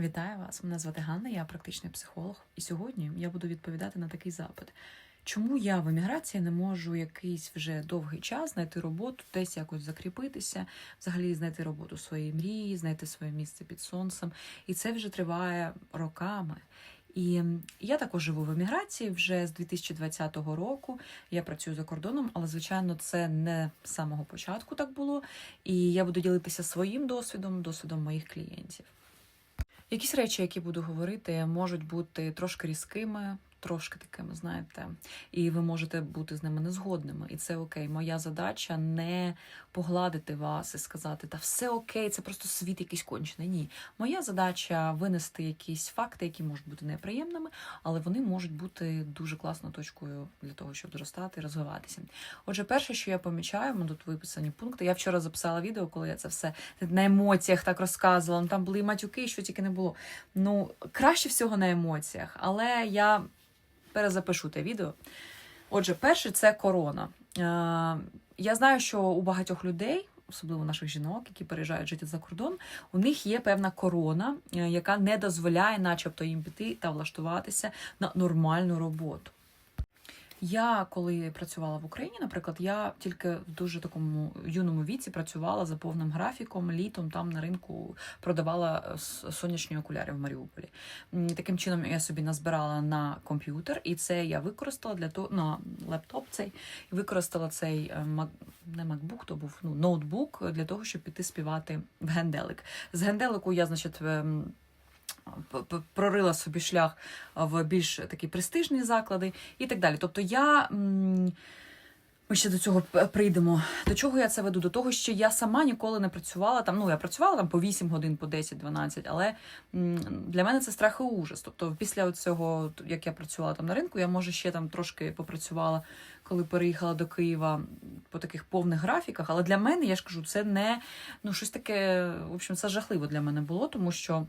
Вітаю вас! Мене звати Ганна, я практичний психолог, і сьогодні я буду відповідати на такий запит. Чому я в еміграції не можу якийсь вже довгий час знайти роботу, десь якось закріпитися, взагалі знайти роботу своєї мрії, знайти своє місце під сонцем. І це вже триває роками. І я також живу в еміграції вже з 2020 року. Я працюю за кордоном, але звичайно, це не з самого початку так було. І я буду ділитися своїм досвідом, досвідом моїх клієнтів. Якісь речі, які буду говорити, можуть бути трошки різкими, трошки такими, знаєте, і ви можете бути з ними незгодними. І це окей. Моя задача не погладити вас і сказати, та все окей, це просто світ якийсь кончений. Ні. Моя задача винести якісь факти, які можуть бути неприємними, але вони можуть бути дуже класною точкою для того, щоб зростати і розвиватися. Отже, перше, що я помічаю, ми тут виписані пункти. Я вчора записала відео, коли я це все на емоціях так розказувала. Ну, Там були матюки, що тільки не було. Ну, краще всього на емоціях, але я перезапишу те відео. Отже, перше це корона. Е, Я знаю, що у багатьох людей, особливо наших жінок, які переїжджають жити за кордон, у них є певна корона, е, яка не дозволяє, начебто, їм піти та влаштуватися на нормальну роботу. Я коли працювала в Україні, наприклад, я тільки в дуже такому юному віці працювала за повним графіком, літом там на ринку продавала е, сонячні окуляри в Маріуполі. Таким чином я собі назбирала на комп'ютер, і це я використала для того на лептоп цей використала цей е, мак- не MacBook, то був ну, ноутбук для того, щоб піти співати в генделик. З генделику я, значить, прорила собі шлях в більш такі престижні заклади і так далі. Тобто я. Ми ще до цього прийдемо. До чого я це веду? До того, що я сама ніколи не працювала там. Ну, я працювала там по 8 годин, по 10-12, але для мене це страх і ужас. Тобто, після цього, як я працювала там на ринку, я може ще там трошки попрацювала, коли переїхала до Києва по таких повних графіках. Але для мене, я ж кажу, це не ну щось таке, в общем, це жахливо для мене було, тому що.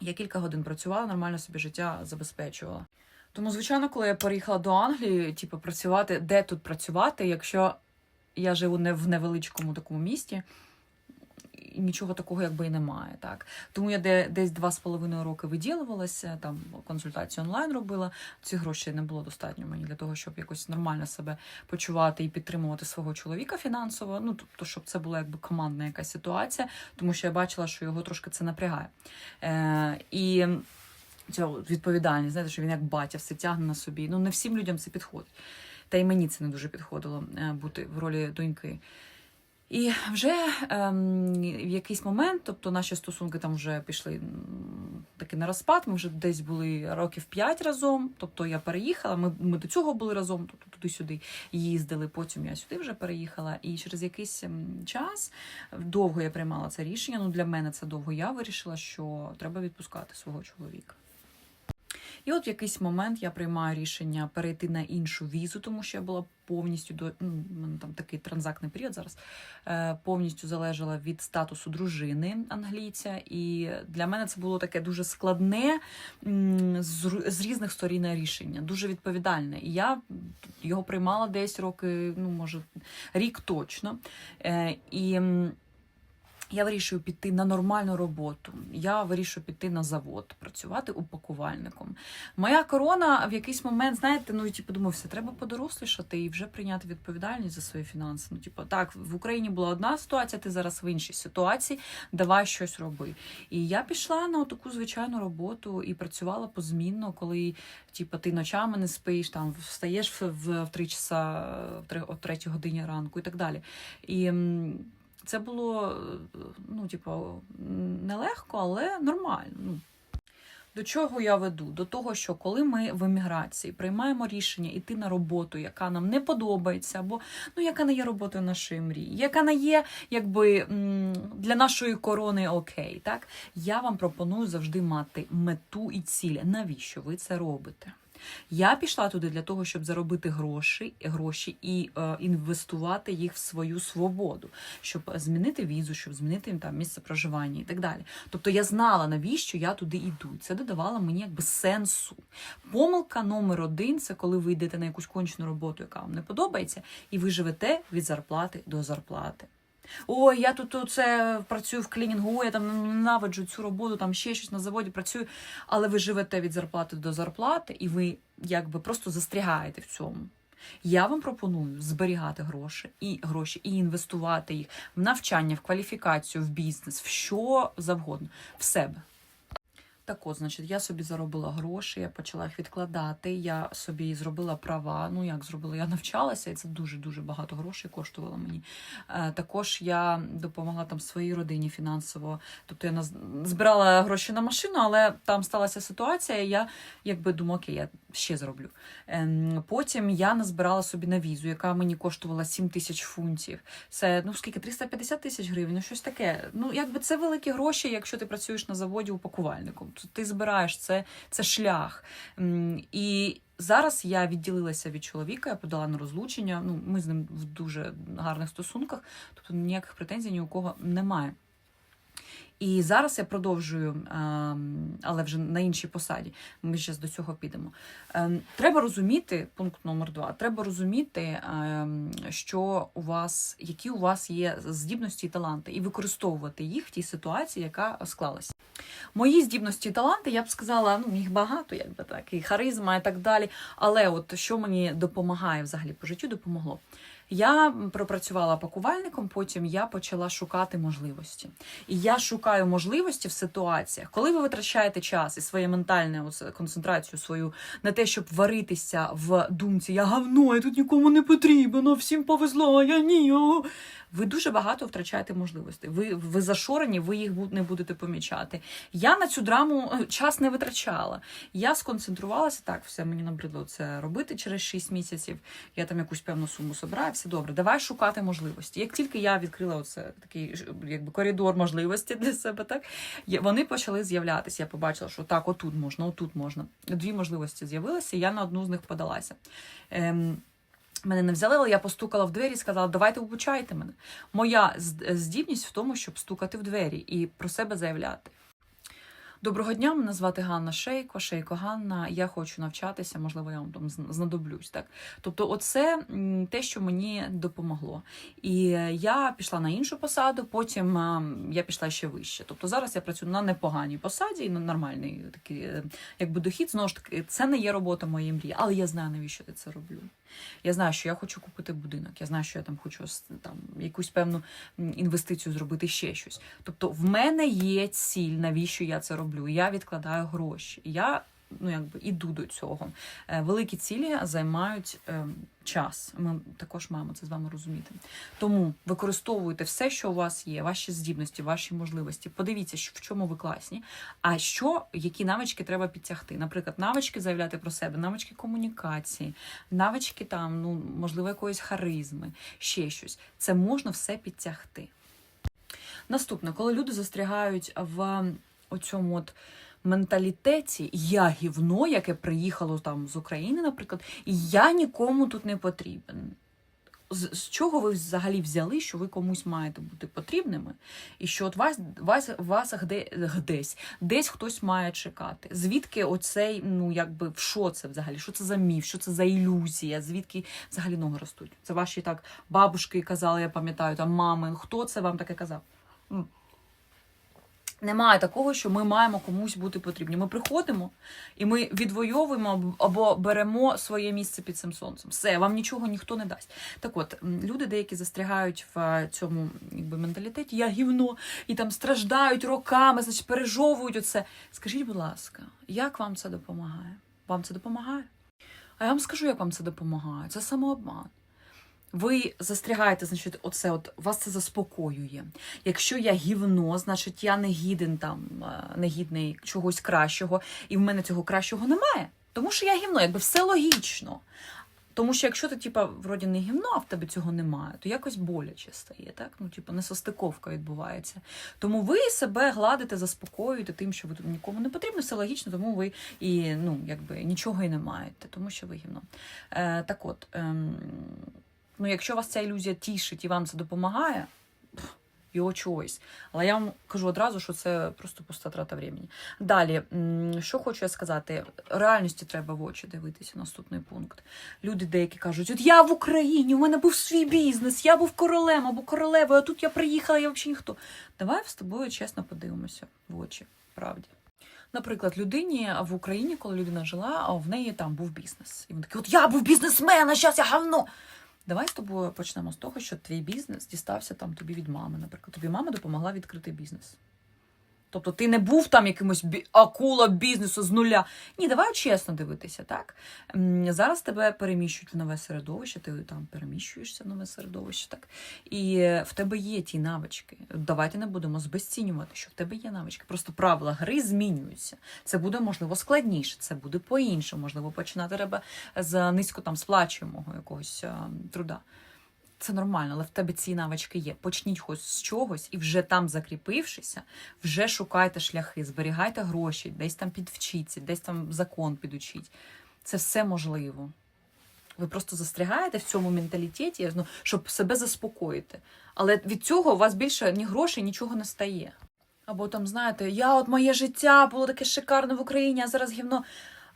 Я кілька годин працювала, нормально собі життя забезпечувала. Тому, звичайно, коли я переїхала до Англії, типу, працювати, де тут працювати, якщо я живу не в невеличкому такому місті, і нічого такого якби і немає. Так? Тому я де, десь два з половиною роки виділувалася, там консультацію онлайн робила. Ці гроші не було достатньо мені для того, щоб якось нормально себе почувати і підтримувати свого чоловіка фінансово. Ну, тобто, щоб це була якби командна якась ситуація, тому що я бачила, що його трошки це напрягає. Е, і ця відповідальність, знаєте, що він як батя все тягне на собі. Ну, не всім людям це підходить. Та й мені це не дуже підходило е, бути в ролі доньки. І вже ем, в якийсь момент, тобто наші стосунки там вже пішли таки на розпад, ми вже десь були років п'ять разом. Тобто я переїхала, ми, ми до цього були разом, тобто туди-сюди їздили, потім я сюди вже переїхала. І через якийсь ем, час довго я приймала це рішення. Ну, для мене це довго я вирішила, що треба відпускати свого чоловіка. І от в якийсь момент я приймаю рішення перейти на іншу візу, тому що я була повністю до ну, там такий транзактний період зараз. Е, повністю залежала від статусу дружини англійця. І для мене це було таке дуже складне з, різних сторін рішення, дуже відповідальне. І я його приймала десь роки, ну може рік точно. Е, і я вирішую піти на нормальну роботу. Я вирішую піти на завод, працювати упакувальником. Моя корона в якийсь момент, знаєте, ну типу, думаю, все треба подорослішати і вже прийняти відповідальність за свої фінанси. Ну, типу, так, в Україні була одна ситуація, ти зараз в іншій ситуації, давай щось роби. І я пішла на таку звичайну роботу і працювала позмінно, коли типу, ти ночами не спиш, там встаєш в, 3 часа, в 3, о 3 годині ранку і так далі. І це було е, ну, типу, нелегко, але нормально. Ну, до чого я веду? До того, що коли ми в еміграції приймаємо рішення йти на роботу, яка нам не подобається, або ну, яка не є роботою нашої мрії, яка не є якби для нашої корони окей, так я вам пропоную завжди мати мету і ціль. Навіщо ви це робите? Я пішла туди для того, щоб заробити гроші, гроші і е, інвестувати їх в свою свободу, щоб змінити візу, щоб змінити там місце проживання і так далі. Тобто я знала, навіщо я туди йду. Це додавало мені якби сенсу. Помилка номер один це коли ви йдете на якусь кончену роботу, яка вам не подобається, і ви живете від зарплати до зарплати. Ой, я тут оце працюю в клінінгу, ой, я там ненавиджу цю роботу, там ще щось на заводі працюю. Але ви живете від зарплати до зарплати, і ви якби просто застрягаєте в цьому. Я вам пропоную зберігати гроші і гроші і інвестувати їх в навчання, в кваліфікацію, в бізнес, в що завгодно, в себе. Так от, значить, я собі заробила гроші, я почала їх відкладати. Я собі зробила права. Ну як зробила? Я навчалася, і це дуже дуже багато грошей коштувало мені. Е, також я допомогла там своїй родині фінансово. Тобто я збирала гроші на машину, але там сталася ситуація. і Я якби думаю, окей, я ще зроблю. Ем, потім я назбирала собі на візу, яка мені коштувала 7 тисяч фунтів. Це ну скільки 350 тисяч гривень, ну щось таке. Ну якби це великі гроші, якщо ти працюєш на заводі упакувальником. Ти збираєш це, це шлях. І зараз я відділилася від чоловіка, я подала на розлучення. Ну, ми з ним в дуже гарних стосунках, тобто ніяких претензій ні у кого немає. І зараз я продовжую, ем, але вже на іншій посаді. Ми ще до цього підемо. Ем, Треба розуміти, пункт номер два. Треба розуміти, ем, що у вас, які у вас є здібності і таланти, і використовувати їх в тій ситуації, яка склалася. Мої здібності і таланти, я б сказала, ну їх багато, якби так, і харизма, і так далі. Але от що мені допомагає взагалі по життю, допомогло. Я пропрацювала пакувальником, потім я почала шукати можливості. І я шукаю можливості в ситуаціях, коли ви витрачаєте час і своє ментальне концентрацію свою на те, щоб варитися в думці Я говно, я тут нікому не потрібно, всім повезло, а я ні. Ви дуже багато втрачаєте можливостей. Ви, ви зашорені, ви їх не будете помічати. Я на цю драму е, час не витрачала. Я сконцентрувалася так, все мені набридло це робити через 6 місяців. Я там якусь певну суму собираю, все добре. Давай шукати можливості. Як тільки я відкрила оце такий якби коридор можливості для себе, так вони почали з'являтися. Я побачила, що так, отут можна, отут можна. Дві можливості з'явилися. Я на одну з них подалася. Ем, Мене не взяли, але я постукала в двері і сказала, давайте обучайте мене. Моя здібність в тому, щоб стукати в двері і про себе заявляти. Доброго дня, мене звати Ганна Шейко, Шейко Ганна. Я хочу навчатися, можливо, я вам там знадоблюсь. Так? Тобто, оце те, що мені допомогло. І я пішла на іншу посаду, потім я пішла ще вище. Тобто зараз я працюю на непоганій посаді на нормальний такий е, якби дохід. Знову ж таки, це не є робота моєї мрії, але я знаю, навіщо я це роблю. Я знаю, що я хочу купити будинок, я знаю, що я там хочу там, якусь певну інвестицію зробити, ще щось. Тобто, в мене є ціль, навіщо я це роблю. Я відкладаю гроші. Я ну, якби іду до цього. Е, Великі цілі займають е, час. Ми також маємо це з вами розуміти. Тому використовуйте все, що у вас є, ваші здібності, ваші можливості. Подивіться, в чому ви класні. А що, які навички треба підтягти? Наприклад, навички заявляти про себе, навички комунікації, навички там, ну можливо, якоїсь харизми, ще щось. Це можна все підтягти. Наступне, коли люди застрягають в оцьому от менталітеті, я гівно, яке приїхало там з України, наприклад, і я нікому тут не потрібен. З, з чого ви взагалі взяли, що ви комусь маєте бути потрібними, і що от вас, вас, вас где, десь, десь хтось має чекати. Звідки оцей, ну якби що це взагалі? Що це за міф, що це за ілюзія? Звідки взагалі ноги ростуть? Це ваші так бабушки казали, я пам'ятаю, там мами. Хто це вам таке казав? Немає такого, що ми маємо комусь бути потрібні. Ми приходимо і ми відвоюємо або- або беремо своє місце під цим сонцем. Все, вам нічого ніхто не дасть. Так от, люди деякі застрягають в е, цьому якби, менталітеті, я гівно, і там страждають роками, значить, пережовують оце. Скажіть, будь ласка, як вам це допомагає? Вам це допомагає? А я вам скажу, як вам це допомагає. Це самообман. Ви застрягаєте, значить, оце от вас це заспокоює. Якщо я гівно, значить я не гіден там, е, не гідний чогось кращого, і в мене цього кращого немає. Тому що я гівно, якби все логічно. Тому що якщо ти, типа, вроді не гівно, а в тебе цього немає, то якось боляче стає, так? Ну, типа, несостиковка відбувається. Тому ви себе гладите, заспокоюєте тим, що ви тут нікому не потрібно, все логічно, тому ви і ну, якби нічого і не маєте, тому що ви гівно. Е, так от, ем, ну, якщо вас ця ілюзія тішить і вам це допомагає, Your choice. Але я вам кажу одразу, що це просто пуста трата времени. Далі, що хочу я сказати, реальності треба в очі дивитися. Наступний пункт. Люди деякі кажуть: от я в Україні, у мене був свій бізнес, я був королем або королевою, а тут я приїхала, я взагалі ніхто. Давай з тобою чесно подивимося в очі. Правді. Наприклад, людині в Україні, коли людина жила, а в неї там був бізнес. І він такий, от я був бізнесмен, а зараз я гавно. Давай з тобою почнемо з того, що твій бізнес дістався там тобі від мами. Наприклад, тобі мама допомогла відкрити бізнес. Тобто ти не був там якимось бі- акула бізнесу з нуля. Ні, давай чесно дивитися, так? Зараз тебе переміщують в нове середовище, ти там переміщуєшся в нове середовище, так? І в тебе є ті навички. Давайте не будемо збезцінювати, що в тебе є навички. Просто правила гри змінюються. Це буде можливо складніше, це буде по-іншому. Можливо, починати треба з низько там сплачуємого якогось труда. Це нормально, але в тебе ці навички є. Почніть хоч з чогось, і вже там закріпившися, вже шукайте шляхи, зберігайте гроші, десь там підвчіться, десь там закон підучіть. Це все можливо. Ви просто застрягаєте в цьому менталітеті, ну, щоб себе заспокоїти. Але від цього у вас більше ні грошей, нічого не стає. Або там, знаєте, я от моє життя було таке шикарне в Україні, а зараз гівно.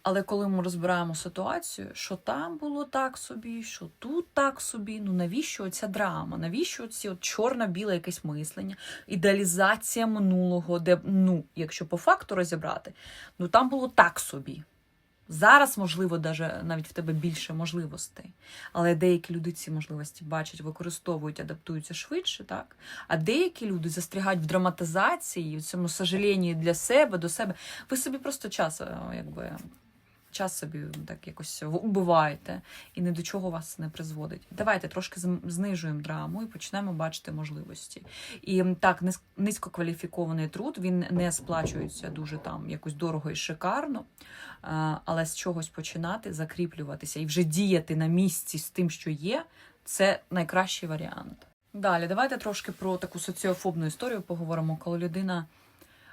Але коли ми розбираємо ситуацію, що там було так собі, що тут так собі, ну навіщо ця драма? Навіщо ці от чорно-біле якесь мислення, ідеалізація минулого, де, ну, якщо по факту розібрати, ну там було так собі. Зараз, можливо, навіть в тебе більше можливостей. Але деякі люди ці можливості бачать, використовують, адаптуються швидше, так? А деякі люди застрягають в драматизації, в цьому сожаленні для себе, до себе. Ви собі просто час, е, якби. Час собі так якось убиваєте і ні до чого вас не призводить. Давайте трошки знижуємо драму і почнемо бачити можливості. І так, низькокваліфікований труд він не сплачується дуже там якось дорого і шикарно, але з чогось починати, закріплюватися і вже діяти на місці з тим, що є, це найкращий варіант. Далі, давайте трошки про таку соціофобну історію поговоримо, коли людина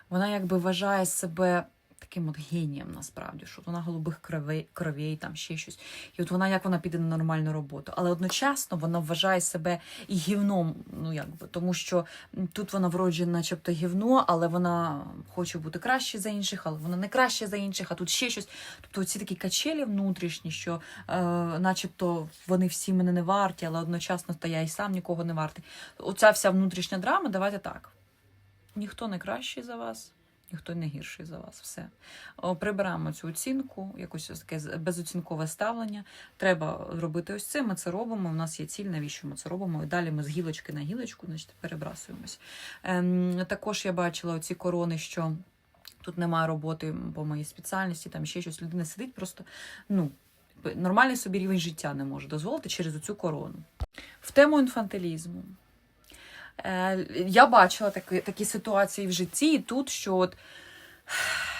вона якби вважає себе таким от генієм насправді, що вона голубих кровей, кровей, там ще щось. І от вона як вона піде на нормальну роботу. Але одночасно вона вважає себе і гівном, ну якби, тому що тут вона вроджена, начебто гівно, але вона хоче бути краще за інших, але вона не краще за інших, а тут ще щось. Тобто ці такі качелі внутрішні, що е, начебто вони всі мене не варті, але одночасно то я і сам нікого не вартий. Оця вся внутрішня драма, давайте так. Ніхто не кращий за вас, ніхто не гірший за вас. Все. Прибираємо цю оцінку, якось таке безоцінкове ставлення. Треба робити ось це. Ми це робимо. У нас є ціль, навіщо ми це робимо. І далі ми з гілочки на гілочку, значить, перебрасуємось. Ем, також я бачила оці корони, що тут немає роботи по моїй спеціальності, там ще щось. Людина сидить просто, ну. Нормальний собі рівень життя не може дозволити через цю корону. В тему інфантилізму. Е, я бачила такі, такі ситуації в житті, і тут, що от,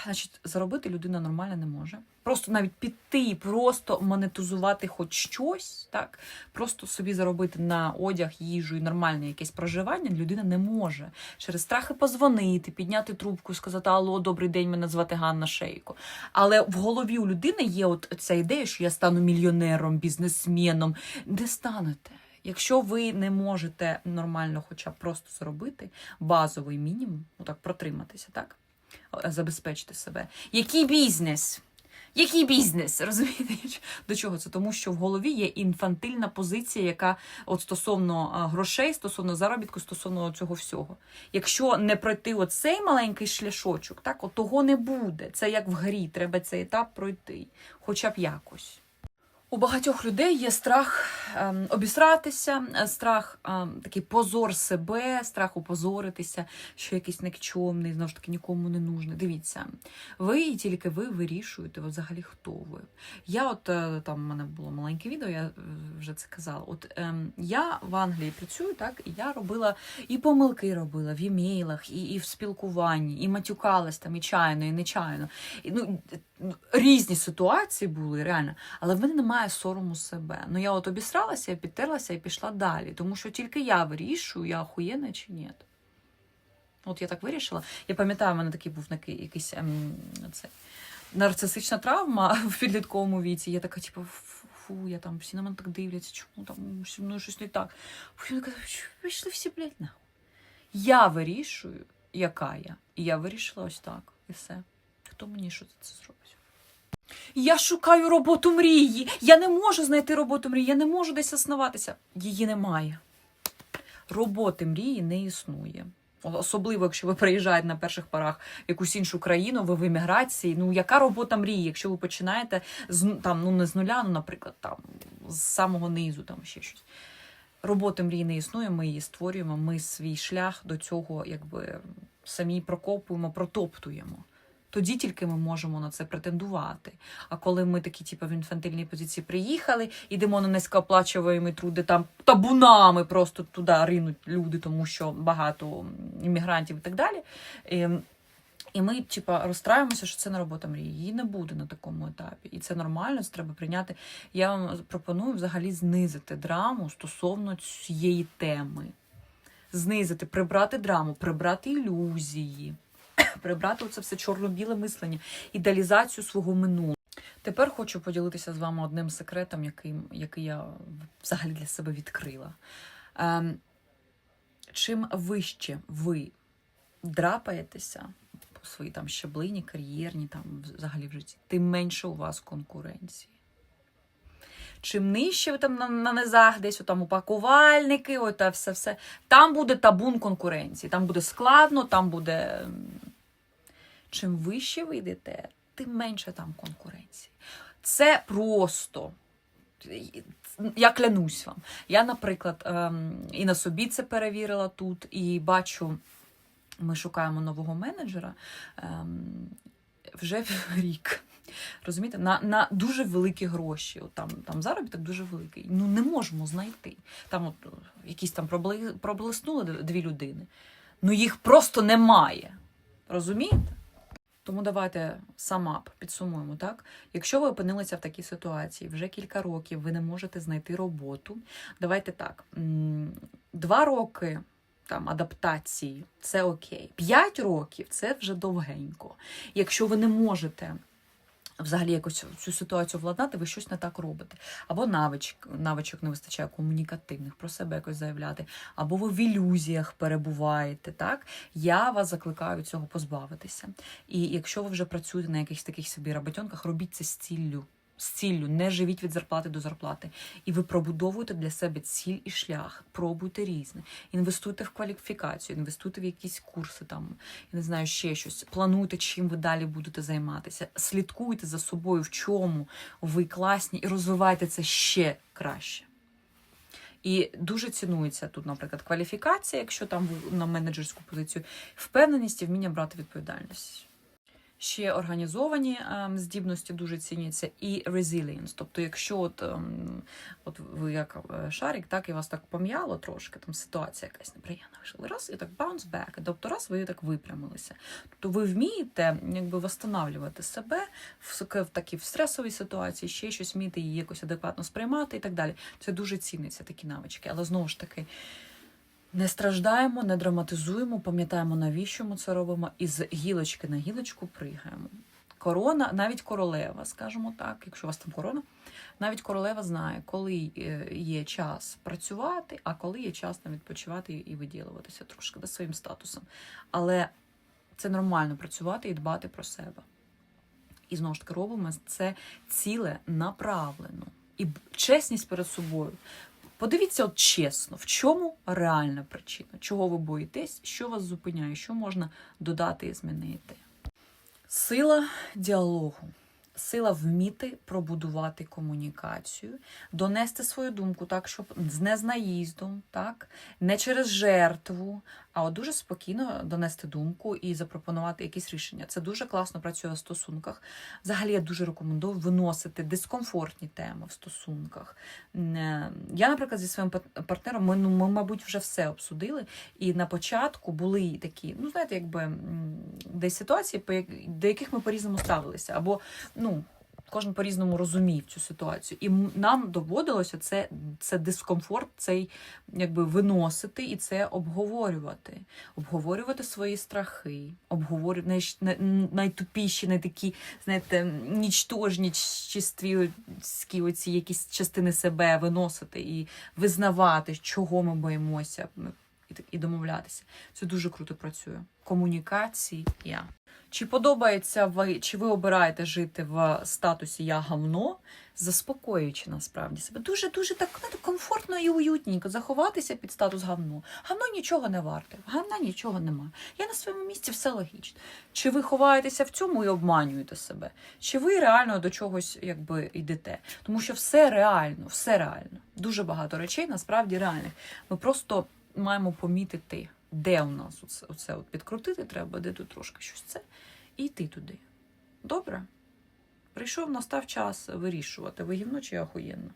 значить, заробити людина нормально не може. Просто навіть піти, просто монетизувати хоч щось, так, просто собі заробити на одяг, їжу і нормальне якесь проживання людина не може. Через страхи позвонити, підняти трубку, сказати Алло, добрий день, мене звати Ганна Шейко. Але в голові у людини є от ця ідея, що я стану мільйонером, бізнесменом. Не станете. Якщо ви не можете нормально, хоча б просто зробити базовий мінімум, отак протриматися, так? Е, Забезпечити себе. Який бізнес? Який бізнес? Розумієте? До чого це? Тому що в голові є інфантильна позиція, яка от стосовно грошей, стосовно заробітку, стосовно цього всього. Якщо не пройти оцей маленький шляшочок, так, от того не буде. Це як в грі, треба цей етап пройти, хоча б якось. У багатьох людей є страх ем, обісратися, е, страх ем, такий позор себе, страх опозоритися, що якийсь никчомний, знову ж таки, нікому не нужний. Дивіться, ви і тільки ви вирішуєте взагалі, хто ви. Я, от е, там в мене було маленьке відео, я е, вже це казала. От ем, я в Англії працюю, так, і я робила і помилки робила в імейлах, і, і в спілкуванні, і матюкалась там, і чайно, і нечайно. І, ну, різні ситуації були, реально. Але в мене немає сорому себе. Ну я от обісралася, я підтерлася і пішла далі. Тому що тільки я вирішую, я охуєнна чи ні. От я так вирішила. Я пам'ятаю, в мене такий був якийсь ем, це, нарцисична травма в підлітковому віці. Я така, типу, фу, я там всі на мене так дивляться, чому там зі мною щось не так. Фу, Я така, всі, блядь, нахуй. Я вирішую, яка я. І я вирішила ось так. І все. Хто мені що це зробить? Я шукаю роботу мрії. Я не можу знайти роботу мрії, я не можу десь основатися. Її немає. Роботи мрії не існує. Особливо, якщо ви приїжджаєте на перших порах в якусь іншу країну, ви в еміграції. Ну, яка робота мрії, якщо ви починаєте з ну, там, ну не з нуля, ну, наприклад, там з самого низу, там ще щось. Роботи мрії не існує, ми її створюємо, ми свій шлях до цього якби самі прокопуємо, протоптуємо. Тоді тільки ми можемо на це претендувати. А коли ми такі, типу, в інфантильній позиції приїхали, ідемо на низькооплачуваємо труди, там табунами просто туди ринуть люди, тому що багато іммігрантів і так далі. І, і ми, типа, розстраюємося, що це не робота мрії. Її не буде на такому етапі. І це нормально, це треба прийняти. Я вам пропоную взагалі знизити драму стосовно цієї теми. Знизити, прибрати драму, прибрати ілюзії, прибрати оце все чорно-біле мислення, ідеалізацію свого минулого. Тепер хочу поділитися з вами одним секретом, який, який я взагалі для себе відкрила. Ем, чим вище ви драпаєтеся по своїй там щаблині, кар'єрні, там взагалі в житті, тим менше у вас конкуренції. Чим нижче ви там на, на низах, десь там упакувальники, ота все, все, там буде табун конкуренції, там буде складно, там буде. Чим вище ви йдете, тим менше там конкуренції. Це просто. Я клянусь вам. Я, наприклад, ем, і на собі це перевірила тут, і бачу, ми шукаємо нового менеджера ем, вже рік. Розумієте, на, на дуже великі гроші. От там, там заробіток дуже великий. Ну не можемо знайти. Там от якісь там проблиснули дві людини. Ну їх просто немає. Розумієте? Тому давайте самап підсумуємо, так? Якщо ви опинилися в такій ситуації вже кілька років, ви не можете знайти роботу. Давайте так: два роки там адаптації це окей. П'ять років це вже довгенько. Якщо ви не можете. Взагалі якось цю ситуацію владнати, ви щось не так робите. Або навичок, навичок не вистачає комунікативних, про себе якось заявляти, або ви в ілюзіях перебуваєте. Так? Я вас закликаю цього позбавитися. І якщо ви вже працюєте на якихось таких собі роботянках, робіть це з ціллю. З ціллю, не живіть від зарплати до зарплати. І ви пробудовуєте для себе ціль і шлях, пробуйте різне. Інвестуйте в кваліфікацію, інвестуйте в якісь курси, там, я не знаю, ще щось. Плануйте, чим ви далі будете займатися. Слідкуйте за собою, в чому ви класні, і розвивайте це ще краще. І дуже цінується тут, наприклад, кваліфікація, якщо там ви на менеджерську позицію, впевненість і вміння брати відповідальність. Ще організовані ем, здібності дуже ціняться, і resilience. Тобто, якщо от, ем, от ви як е, шарик, так і вас так пом'яло трошки, там ситуація якась неприємна вийшла. Раз і так bounce back, тобто раз ви так випрямилися. Тобто ви вмієте якби восстанавлювати себе в, такій в стресовій ситуації, ще щось вмієте її якось адекватно сприймати і так далі. Це дуже ціниться такі навички. Але знову ж таки. Не страждаємо, не драматизуємо, пам'ятаємо, навіщо ми це робимо, і з гілочки на гілочку пригаємо. Корона, навіть королева, скажімо так, якщо у вас там корона, навіть королева знає, коли е, є час працювати, а коли є час на відпочивати і виділуватися трошки за своїм статусом. Але це нормально працювати і дбати про себе. І знову ж таки робимо це ціле направлено. І чесність перед собою. Подивіться от чесно, в чому реальна причина, чого ви боїтесь, що вас зупиняє, що можна додати і змінити. Сила діалогу. Сила вміти пробудувати комунікацію, донести свою думку так, щоб з незнаїздом, так, не через жертву, а от дуже спокійно донести думку і запропонувати якісь рішення. Це дуже класно працює в стосунках. Взагалі я дуже рекомендую виносити дискомфортні теми в стосунках. Е, Я, наприклад, зі своїм пар- партнером, ми, ну, ми, мабуть, вже все обсудили. І на початку були такі, ну, знаєте, якби десь ситуації, по до яких ми по-різному ставилися. Або, ну, кожен по-різному розумів цю ситуацію. І нам доводилося це, це дискомфорт, цей якби виносити і це обговорювати. Обговорювати свої страхи, обговорювати най, най, найтупіші, най такі, знаєте, нічтожні, чистві оці якісь частини себе виносити і визнавати, чого ми боїмося. і домовлятися. Це дуже круто працює. Комунікація. Чи подобається ви, чи ви обираєте жити в статусі я гавно, заспокоюючи насправді себе. Дуже дуже так знаєте, комфортно і уютненько заховатися під статус гавно. Гавно нічого не варте, гавна нічого нема. Я на своєму місці все логічно. Чи ви ховаєтеся в цьому і обманюєте себе? Чи ви реально до чогось якби йдете? Тому що все реально, все реально. Дуже багато речей насправді реальних. Ми просто маємо помітити, де у нас оце, оце от підкрутити треба, де тут трошки щось це, і йти туди. Добре? Прийшов, настав час вирішувати, вигівно чи охуєнно.